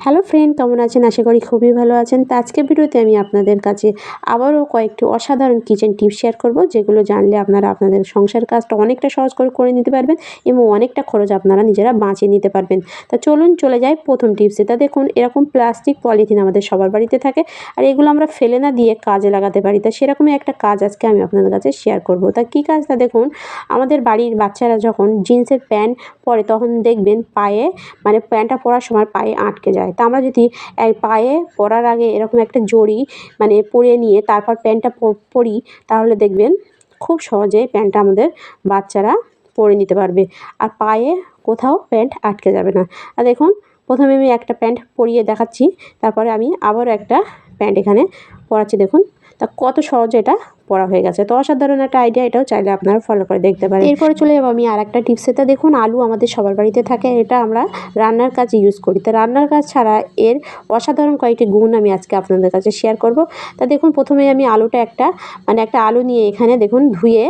Hello friend, কেমন আছেন? আশা করি খুবই ভালো আছেন। তো আজকের ভিডিওতে আমি আপনাদের কাছে আবারও কয়েকটি অসাধারণ কিচেন টিপস শেয়ার করব, যেগুলো জানলে আপনারা আপনাদের সংসার কাজটা অনেকটা সহজ করে করে নিতে পারবেন এবং অনেকটা খরচ আপনারা নিজেরা বাঁচিয়ে নিতে পারবেন। তা চলুন চলে যাই প্রথম টিপসে। তা দেখুন, এরকম প্লাস্টিক পলিথিন আমাদের সবার বাড়িতে থাকে আর এগুলো আমরা ফেলে না দিয়ে কাজে লাগাতে পারি। তা সেরকমই একটা কাজ আজকে আমি আপনাদের কাছে শেয়ার করব। তা কী কাজ? তা দেখুন, আমাদের বাড়ির বাচ্চারা যখন জিন্সের প্যান্ট পরে তখন দেখবেন পায়ে মানে প্যান্টটা পরার সময় পায়ে আটকে যায়। তা আমরা যদি পায়ে পরার আগে এরকম একটা জড়ি মানে পরে নিয়ে তারপর প্যান্টটা পরি, তাহলে দেখবেন খুব সহজেই প্যান্টটা আমাদের বাচ্চারা পরে নিতে পারবে। আর পায়ে কোথাও প্যান্ট আটকে যাবে না। আর দেখুন, প্রথমে আমি একটা প্যান্ট পরিয়ে দেখাচ্ছি, তারপরে আমি আবার একটা প্যান্ট এখানে পরাচ্ছি। দেখুন তা কত সহজে এটা পড়া হয়ে গেছে? তো অসাধারণ একটা আইডিয়া এটাও চাইলে আপনারা ফলো করে দেখতে পারেন। এরপরে চলে যাব আমি আর একটা টিপস এটা দেখুন, আলু আমাদের সবার বাড়িতে থাকে, এটা আমরা রান্নার কাজে ইউজ করি। তো রান্নার কাজ ছাড়া এর অসাধারণ কয়েকটি গুণ আমি আজকে আপনাদের কাছে শেয়ার করব। তা দেখুন, প্রথমে আমি আলুটা একটা মানে একটা আলু নিয়ে এখানে দেখুন, ধুয়ে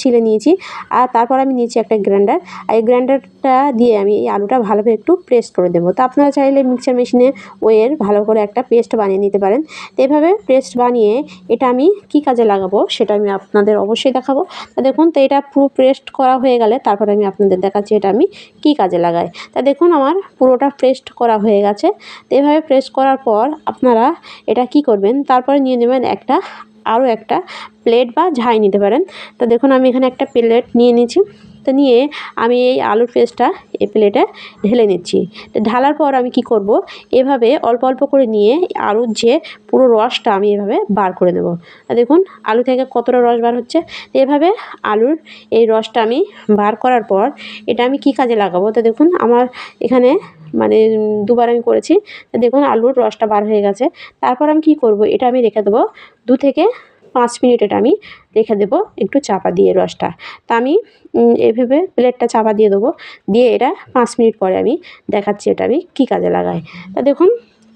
ছিলে নিয়েছি। আর তারপর আমি নিয়েছি একটা গ্রাইন্ডার। আর এই গ্রাইন্ডারটা দিয়ে আমি এই আলুটা ভালোভাবে একটু পেস্ট করে দেবো। তো আপনারা চাইলে মিক্সার মেশিনে ওয়ের ভালো করে একটা পেস্ট বানিয়ে নিতে পারেন। তো এভাবে পেস্ট বানিয়ে এটা আমি কি কাজে লাগাবো সেটা আমি আপনাদের অবশ্যই দেখাবো। তা দেখুন, তো এটা পুরো পেস্ট করা হয়ে গেলে তারপরে আমি আপনাদের দেখাচ্ছি এটা আমি কি কাজে লাগাই। তা দেখুন, আমার পুরোটা পেস্ট করা হয়ে গেছে। তো এভাবে পেস্ট করার পর আপনারা এটা কি করবেন? তারপরে নিয়ে নেবেন একটা আরও একটা প্লেট বা ঝাই নিতে পারেন। তো দেখুন, আমি এখানে একটা প্লেট নিয়ে নিয়েছি। তো নিয়ে আমি এই আলুর পেস্টটা এই প্লেটে ঢেলে নিচ্ছি। ঢালার পর আমি কি করব? এভাবে অল্প অল্প করে নিয়ে আলুর যে পুরো রসটা আমি এভাবে বার করে নেব। দেখুন, আলু থেকে কতটা রস বার হচ্ছে? এভাবে আলুর এই রসটা আমি বার করার পর এটা আমি কি কাজে লাগাবো? তো দেখুন, আমার এখানে মানে দুবার আমি করেছি। দেখুন, আলুর রসটা বার হয়ে গেছে। তারপর আমি কি করব? এটা আমি রেখে দেবো দু থেকে পাঁচ মিনিট এটা আমি রেখে দেবো একটু চাপা দিয়ে রসটা। তা আমি এভাবে প্লেটটা চাপা দিয়ে দেবো। দিয়ে এটা পাঁচ মিনিট পরে আমি দেখাচ্ছি এটা আমি কী কাজে লাগাই তা দেখুন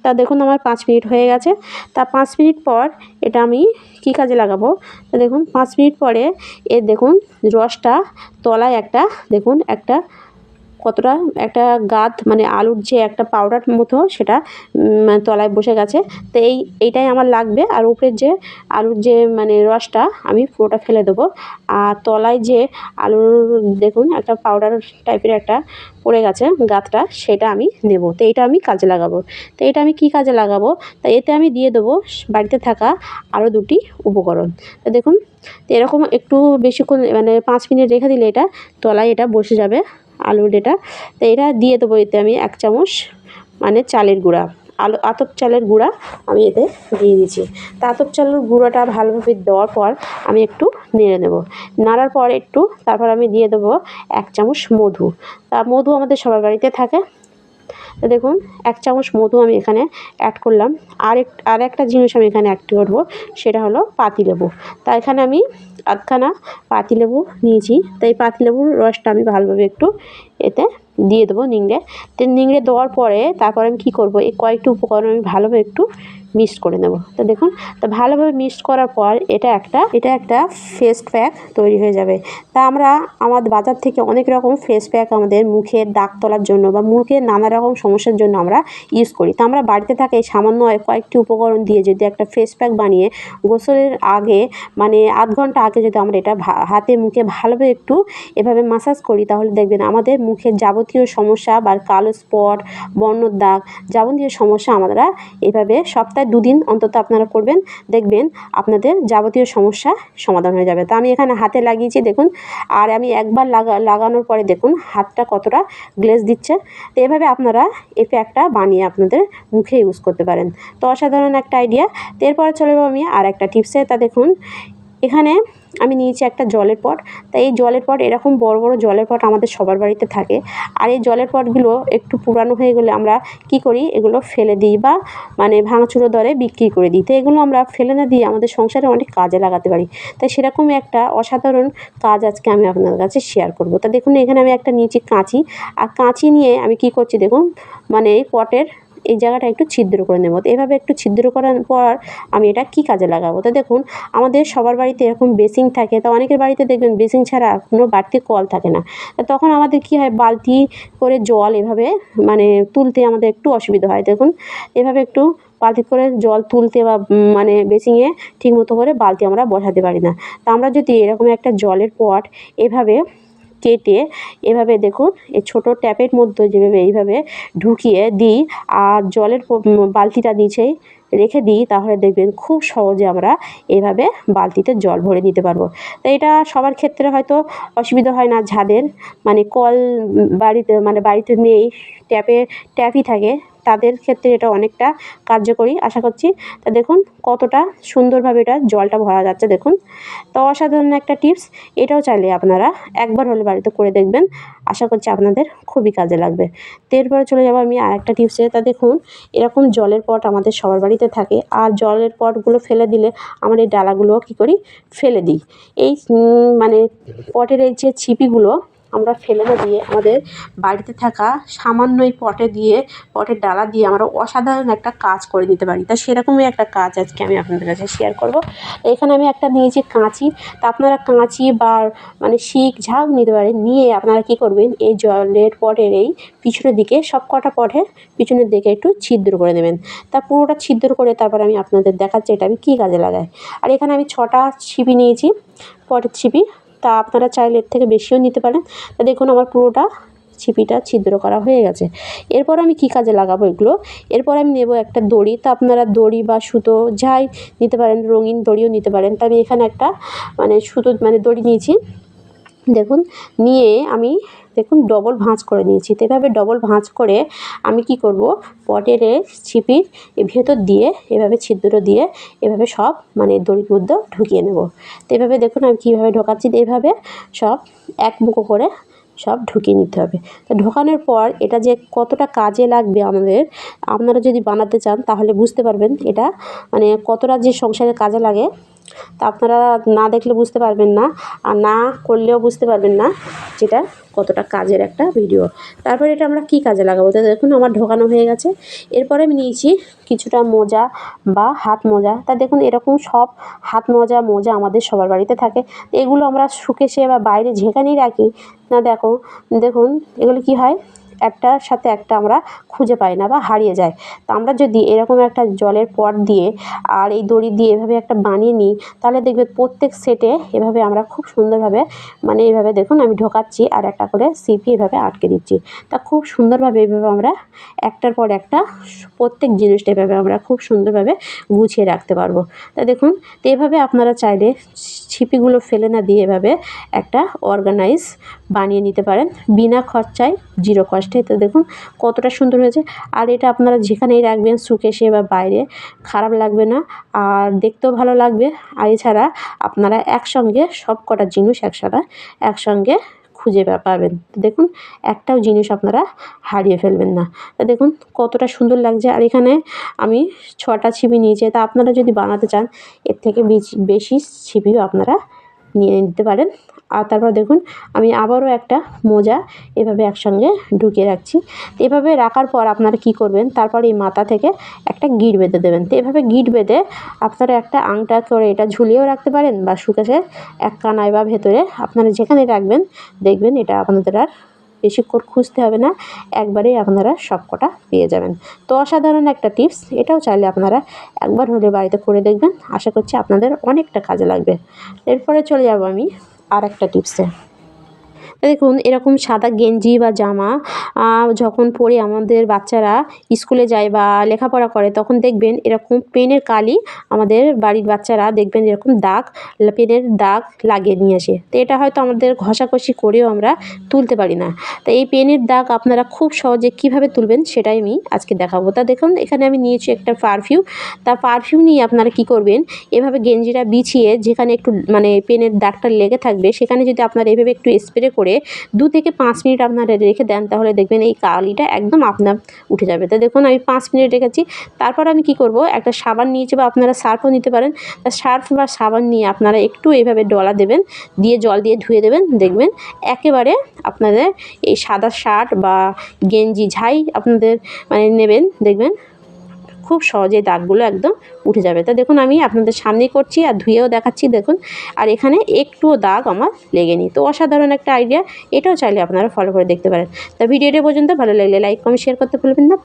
তা দেখুন আমার পাঁচ মিনিট হয়ে গেছে। তা পাঁচ মিনিট পর এটা আমি কী কাজে লাগাবো? তা দেখুন, পাঁচ মিনিট পরে এর দেখুন, রসটা তলায় একটা, দেখুন, একটা কতটা একটা গাদ মানে আলুর যে একটা পাউডার মতো সেটা তলায় বসে গেছে। তো এই, এইটাই আমার লাগবে। আর উপরের যে আলুর যে মানে রসটা, আমি পুরোটা ফেলে দেবো। আর তলায় যে আলুর, দেখুন, একটা পাউডার টাইপের একটা পড়ে গেছে গাতটা, সেটা আমি নেব। তো এটা আমি কাজে লাগাবো। তো এটা আমি কি কাজে লাগাবো? তা এতে আমি দিয়ে দেবো বাড়িতে থাকা আরও দুটি উপকরণ। তো দেখুন এরকম একটু বেশিক্ষণ মানে পাঁচ মিনিট রেখে দিলে এটা, তলায় এটা বসে যাবে। আলুর ডেটা। তো এটা দিয়ে দেবো এতে আমি এক চামচ মানে চালের গুঁড়া। আলু আতপ চালের গুঁড়া আমি এতে দিয়ে দিচ্ছি তা আতপ চালের গুঁড়োটা ভালোভাবে দেওয়ার পর আমি একটু নেড়ে নেব। নাড়ার পর একটু তারপর আমি দিয়ে দেবো এক চামচ মধু। তা মধু আমাদের সবার বাড়িতে থাকে। দেখুন, এক চামচ মধু আমি এখানে অ্যাড করলাম। আর এক আর একটা জিনিস আমি এখানে অ্যাড করব, সেটা হলো পাতিলেবু। তা এখানে আমি আধখানা পাতিলেবু নিয়েছি। তাই পাতিলেবুর রসটা আমি ভালোভাবে একটু এতে দিয়ে দেবো নিংড়ে। তো নিংড়ে দেওয়ার পরে তারপর আমি কী করব, এই কয়েকটি উপকরণ আমি ভালোভাবে একটু মিক্সড করে নেব। তো দেখুন, তো ভালোভাবে মিক্সড করার পর এটা একটা এটা একটা ফেস প্যাক তৈরি হয়ে যাবে। তা আমরা আমাদের বাজার থেকে অনেক রকম ফেস প্যাক আমাদের মুখের দাগ তোলার জন্য বা মুখের নানা রকম সমস্যার জন্য আমরা ইউজ করি। তো আমরা বাড়িতে থাকে এই সামান্য কয়েকটি উপকরণ দিয়ে যদি একটা ফেস প্যাক বানিয়ে গোসলের আগে মানে আধ ঘণ্টা আগে যদি আমরা এটা হাতে মুখে ভালোভাবে একটু এভাবে মাসাজ করি, তাহলে দেখবেন আমাদের মুখের যাবতীয় সমস্যা বা কালো স্পট বর্ণর দাগ যাবতীয় সমস্যা আমরা এভাবে সপ্তাহে দুদিন অন্তত আপনারা করবেন, দেখবেন আপনাদের যাবতীয় সমস্যা সমাধান হয়ে যাবে। তো আমি এখানে হাতে লাগিয়েছি, দেখুন, আর আমি একবার লাগা, লাগানোর পরে দেখুন হাতটা কতটা গ্লেজ দিচ্ছে। তো এভাবে আপনারা এই প্যাকটা বানিয়ে আপনাদের মুখে ইউজ করতে পারেন। তো অসাধারণ একটা আইডিয়া তো এরপরে চলে যাব আমি আর একটা টিপসে তা দেখুন, এখানে আমি নিয়েছি একটা জলের পট। তা এই জলের পট এরকম বড় বড় জলের পট আমাদের সবার বাড়িতে থাকে। আর এই জলের পটগুলো একটু পুরানো হয়ে গেলে আমরা কি করি? এগুলো ফেলে দিই বা মানে ভাঙচুরো দরে বিক্রি করে দিই। তো এগুলো আমরা ফেলে না দিয়ে আমাদের সংসারে অনেক কাজে লাগাতে পারি। তাই সেরকমই একটা অসাধারণ কাজ আজকে আমি আপনাদের কাছে শেয়ার করব। তা দেখুন এখানে আমি একটা নিয়েছি কাঁচি। আর কাঁচি নিয়ে আমি কি করছি দেখুন? মানে এই পটের এই জায়গাটা একটু ছিদ্র করে নেব। তো এভাবে একটু ছিদ্র করার পর আমি এটা কী কাজে লাগাবো? তো দেখুন, আমাদের সবার বাড়িতে এরকম বেসিং থাকে, তো অনেকের বাড়িতে দেখবেন বেসিং ছাড়া কোনো বাড়তি কল থাকে না। তো তখন আমাদের কী হয়, বালতি করে জল এভাবে মানে তুলতে আমাদের একটু অসুবিধা হয়। দেখুন, এভাবে একটু বালতি করে জল তুলতে বা মানে বেসিংয়ে ঠিকমতো করে বালতি আমরা বসাতে পারি না। তা আমরা যদি এরকম একটা জলের পট এভাবে কেটে এভাবে দেখুন, এই ছোটো ট্যাপের মধ্যে যেভাবে এইভাবে ঢুকিয়ে দিই আর জলের বালতিটা নিচেই রেখে দিই, তাহলে দেখবেন খুব সহজে আমরা এভাবে বালতিতে জল ভরে নিতে পারব। তো এটা সবার ক্ষেত্রে হয়তো অসুবিধা হয় না, ঝাদের। মানে কল বাড়িতে মানে বাড়িতে নেই, ট্যাপে, ট্যাপই থাকে। তাদের ক্ষেত্রে এটা অনেকটা কার্যকরী, আশা করছি। তা দেখুন কতটা সুন্দরভাবে এটা জলটা ভরা যাচ্ছে, দেখুন। তো অসাধারণ একটা টিপস, এটাও চাইলে আপনারা একবার হলে বাড়িতে করে দেখবেন। আশা করছি আপনাদের খুবই কাজে লাগবে। তো এরপরে চলে যাব আমি আর একটা টিপসে। তা দেখুন, এরকম জলের পট আমাদের সবার বাড়িতে থাকে আর জলের পটগুলো ফেলে দিলে আমার এই ডালাগুলো কী করি? ফেলে দিই। এই মানে পটের এই যে ছিপিগুলো আমরা ফেলে না দিয়ে আমাদের বাড়িতে থাকা সামান্য এই পটে দিয়ে, পটের ডালা দিয়ে আমরা অসাধারণ একটা কাজ করে দিতে পারি। তা সেরকমই একটা কাজ আজকে আমি আপনাদের কাছে শেয়ার করব। এখানে আমি একটা নিয়েছি কাঁচি। তা আপনারা কাঁচি বা মানে শিক ঝাঁক নিতে পারেন। নিয়ে আপনারা কী করবেন? এই জলের পটের এই পিছনের দিকে সব কটা পটে পিছনের দিকে একটু ছিদ্র করে নেবেন তা পুরোটা ছিদ্র করে তারপর আমি আপনাদের দেখাচ্ছি এটা আমি কী কাজে লাগাই। আর এখানে আমি ছটা ছিপি নিয়েছি, পটের ছিপি। তা আপনারা চাইলে এর থেকে বেশিও নিতে পারেন। তা দেখুন আমার পুরোটা ছিপিটা ছিদ্র করা হয়ে গেছে। এরপর আমি কি কাজে লাগাবো এগুলো? এরপর আমি নেব একটা দড়ি। তা আপনারা দড়ি বা সুতো যাই নিতে পারেন, রঙিন দড়িও নিতে পারেন। তা আমি এখানে একটা মানে সুতো মানে দড়ি নিয়েছি। দেখুন, নিয়ে আমি দেখুন ডবল ভাঁজ করে নিয়েছি। তো এভাবে ডবল ভাঁজ করে আমি কি করব? পটের ছিপির ভেতর দিয়ে, এভাবে ছিদ্র দিয়ে, এভাবে সব মানে দড়ির মধ্যে ঢুকিয়ে নেব। তো এভাবে দেখুন আমি কীভাবে ঢোকাচ্ছি এভাবে সব এক মুখো করে সব ঢুকিয়ে নিতে হবে। তো ঢোকানোর পর এটা যে কতটা কাজে লাগবে আমাদের, আপনারা যদি বানাতে চান তাহলে বুঝতে পারবেন এটা মানে কতটা যে সংসারে কাজে লাগে। তা আপনারা না দেখলে বুঝতে পারবেন না, আর না করলেও বুঝতে পারবেন না যেটা কতটা কাজের একটা ভিডিও তারপরে এটা আমরা কী কাজে লাগাবো? তো দেখুন আমার ঢোকানো হয়ে গেছে। এরপরে আমি নিয়েছি কিছুটা মোজা বা হাত মোজা। তা দেখুন এরকম সব হাত মোজা মোজা আমাদের সবার বাড়িতে থাকে। এগুলো আমরা শুকেছে বা বাইরে ঝেঁকানি রাখি। না দেখো, দেখুন এগুলো কি হয়? একটার সাথে একটা আমরা খুঁজে পাই না বা হারিয়ে যায়। তা আমরা যদি এরকম একটা জলের পট দিয়ে আর এই দড়ি দিয়ে এভাবে একটা বানিয়ে নিই, তাহলে দেখবে প্রত্যেক সেটে এভাবে আমরা খুব সুন্দরভাবে মানে এইভাবে দেখুন আমি ঢোকাচ্ছি আর একটা করে সিপি এভাবে আটকে দিচ্ছি। তা খুব সুন্দরভাবে এইভাবে আমরা একটার পর একটা প্রত্যেক জিনিসটা এভাবে আমরা খুব সুন্দরভাবে গুছিয়ে রাখতে পারব। তা দেখুন, তো এভাবে আপনারা চাইলে ছিপিগুলো ফেলে না দিয়ে এভাবে একটা অর্গানাইজ বানিয়ে নিতে পারেন। বিনা খরচায় জিরো কস্টে তো দেখুন কতটা সুন্দর হয়েছে। আর এটা আপনারা যেখানেই রাখবেন সুকেশে বা বাইরে, খারাপ লাগবে না। আর দেখতেও ভালো লাগবে। আর এছাড়া আপনারা একসঙ্গে সব কটা জিনিস একসাথে, একসঙ্গে খুঁজে পাবেন। দেখুন একটাও জিনিস আপনারা হারিয়ে ফেলবেন না। দেখুন কতটা সুন্দর লাগছে। আর এখানে আমি ছটা ছিপি নিয়েছি। তা আপনারা যদি বানাতে চান, এর থেকে বেশি ছিপিও আপনারা নিয়ে নিতে পারেন। আর তারপর দেখুন, আমি আবারও একটা মোজা এভাবে একসঙ্গে ঢুকিয়ে রাখছি। এভাবে রাখার পর আপনারা কি করবেন, তারপর এই মাথা থেকে একটা গিট বেঁধে দেবেন। তো এভাবে গিট বেঁধে আপনারা একটা আংটা করে এটা ঝুলিয়েও রাখতে পারেন বা সুকেশের এক কানায় বা ভেতরে আপনারা যেখানে রাখবেন, দেখবেন এটা আপনাদের আর বেশিক্ষণ খুঁজতে হবে না, একবারেই আপনারা সব কটা পেয়ে যাবেন। তো অসাধারণ একটা টিপস, এটাও চাইলে আপনারা একবার হলে বাড়িতে করে দেখবেন। আশা করছি আপনাদের অনেকটা কাজে লাগবে। এরপরে চলে যাব আমি আর একটা টিপসে দেখুন, এরকম সাদা গেঞ্জি বা জামা যখন পরে আমাদের বাচ্চারা স্কুলে যায় বা লেখাপড়া করে, তখন দেখবেন এরকম পেনের কালি আমাদের বাড়ির বাচ্চারা দেখবেন এরকম দাগ, পেনের দাগ লাগিয়ে নিয়ে আসে। তো এটা হয়তো আমাদের ঘষাঘষি করেও আমরা তুলতে পারি না। তো এই পেনের দাগ আপনারা খুব সহজে কীভাবে তুলবেন সেটাই আমি আজকে দেখাবো। তা দেখুন, এখানে আমি নিয়েছি একটা পারফিউম। তা পারফিউম নিয়ে আপনারা কি করবেন, এভাবে গেঞ্জিটা বিছিয়ে যেখানে একটু মানে পেনের দাগটা লেগে থাকবে, সেখানে যদি আপনারা এভাবে একটু স্প্রে করে করে দু থেকে পাঁচ মিনিট আপনারা রেখে দেন, তাহলে দেখবেন এই কালিটা একদম আপনার উঠে যাবে। তো দেখুন, আমি পাঁচ মিনিট রেখেছি। তারপর আমি কি করব? একটা সাবান নিয়েছি বা আপনারা সার্ফও নিতে পারেন। তা সার্ফ বা সাবান নিয়ে আপনারা একটু এইভাবে ডলা দেবেন, দিয়ে জল দিয়ে ধুয়ে দেবেন। দেখবেন একেবারে আপনাদের এই সাদা শার্ট বা গেঞ্জি, যাই আপনাদের মানে নেবেন, দেখবেন খুব সহজে দাগগুলো একদম উঠে যাবে। তা দেখুন, আমি আপনাদের সামনেই করছি আর ধুয়েও দেখাচ্ছি, দেখুন। আর এখানে একটুও দাগ আমার লেগেনি। তো অসাধারণ একটা আইডিয়া এটাও চাইলে আপনারা ফলো করে দেখতে পারেন। তা ভিডিওটা পর্যন্ত, ভালো লাগলে লাইক কমেন্ট শেয়ার করতে ভুলবেন না।